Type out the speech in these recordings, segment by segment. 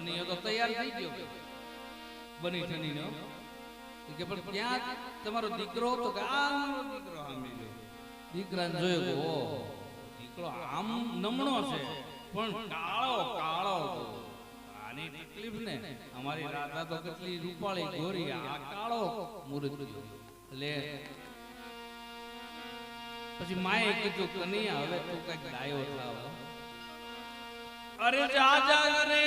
કનૈયો તો તૈયાર થઈ ગયો. બની ઠનીનો કે પણ ક્યાં તમારો દીકરો તો કે દીકરો સામે જો દીકરાને જોયો ઓ દીકરો આમ નમણો છે, પણ કાળો કાળો આની તકલીફ ને અમારી રાધા તો કેટલી રૂપાળી ગોરી, આ કાળો મૂર્તિ એટલે પછી માએ કીધું કનૈયા, હવે તું કંઈક ડાયો થાવ. અરે જા જા રે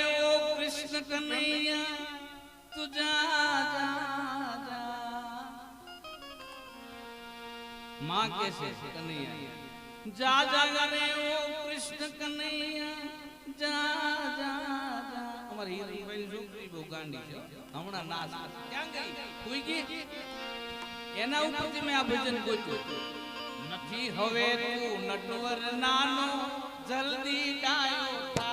માં કે કનૈયા જા જા રે ઓ કૃષ્ણ કનૈયા જા જા જા અમારી હીરાબાઈની છોકરી બહુ ગાંડી છે હમણાં નાસ ક્યાં ગઈ કોઈ ગઈ એના ઉપરથી મેં આ ભજન ગોત્યું નથી હવે તું નટવર નાનો જલ્દી ડાયો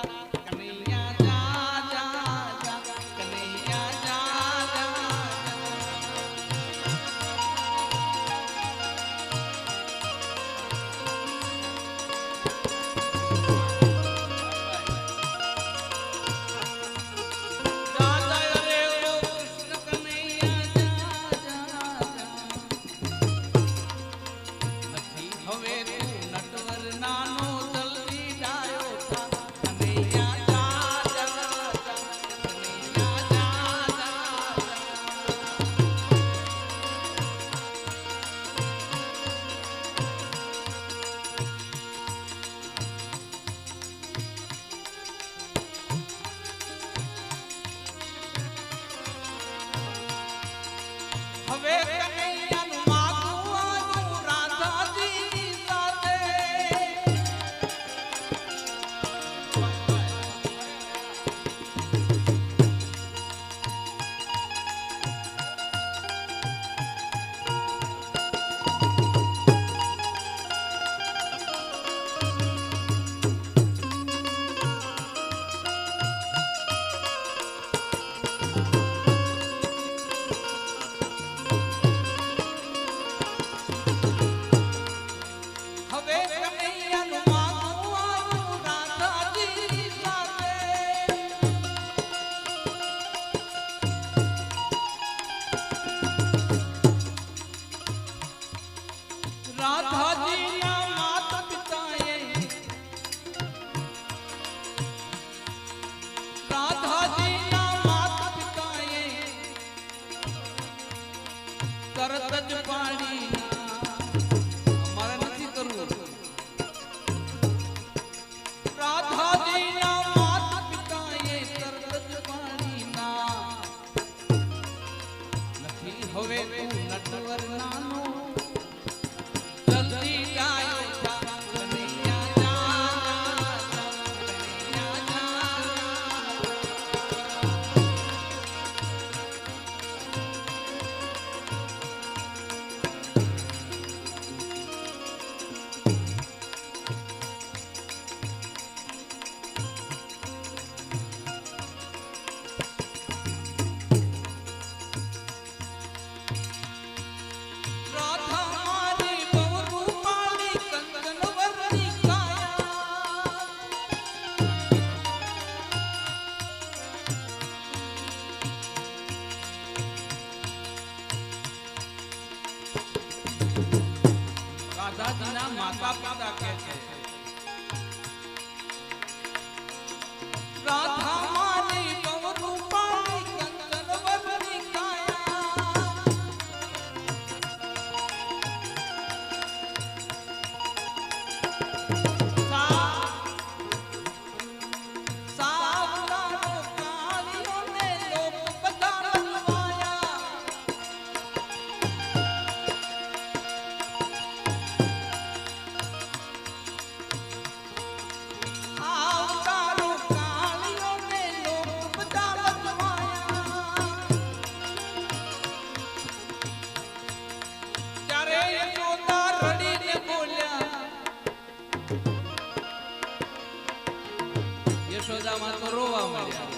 યશોદામાં તો રોવા મળ્યા.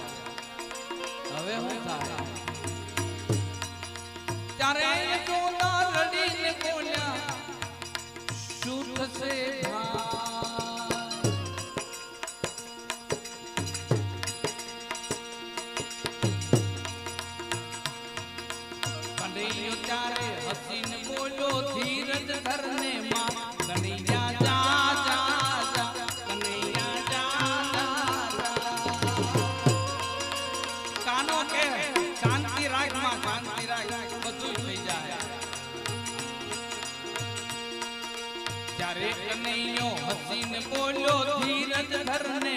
હવે હું થાય? ત્યારે યશોદા રડીને બોલ્યા શું થશે ભાઈ ધીરજ ધરને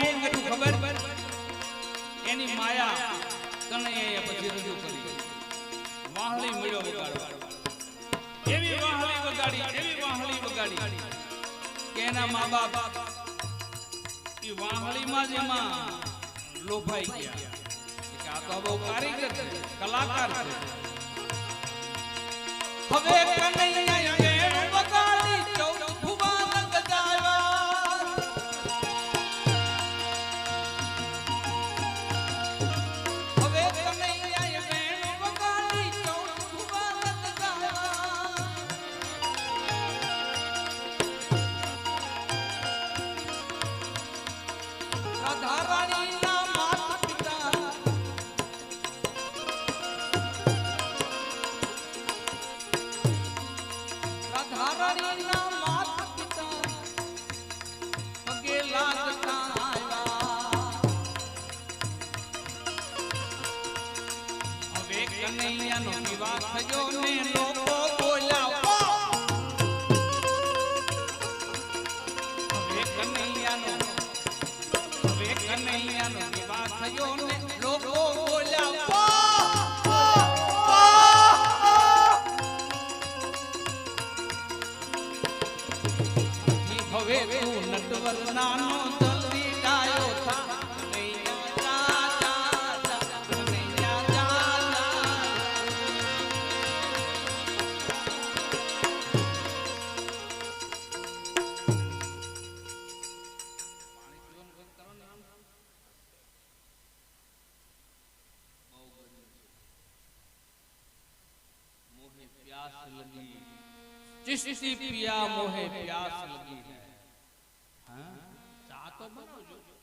હું કીધું ખબર? એની માયા કનૈયાએ પછી રજૂ કરી. વાહલી મળ્યો વગાડવા. એવી વાહલી વગાડી, એવી વાહલી વગાડી કે એના મા બાપ એ વાહલીમાં જ એમાં લોભાઈ ગયા. કે આ તો બહુ કારીગર કલાકાર છે. હવે ચિશ્તી પિયા પ્યાસ લગી. તો બનાવજો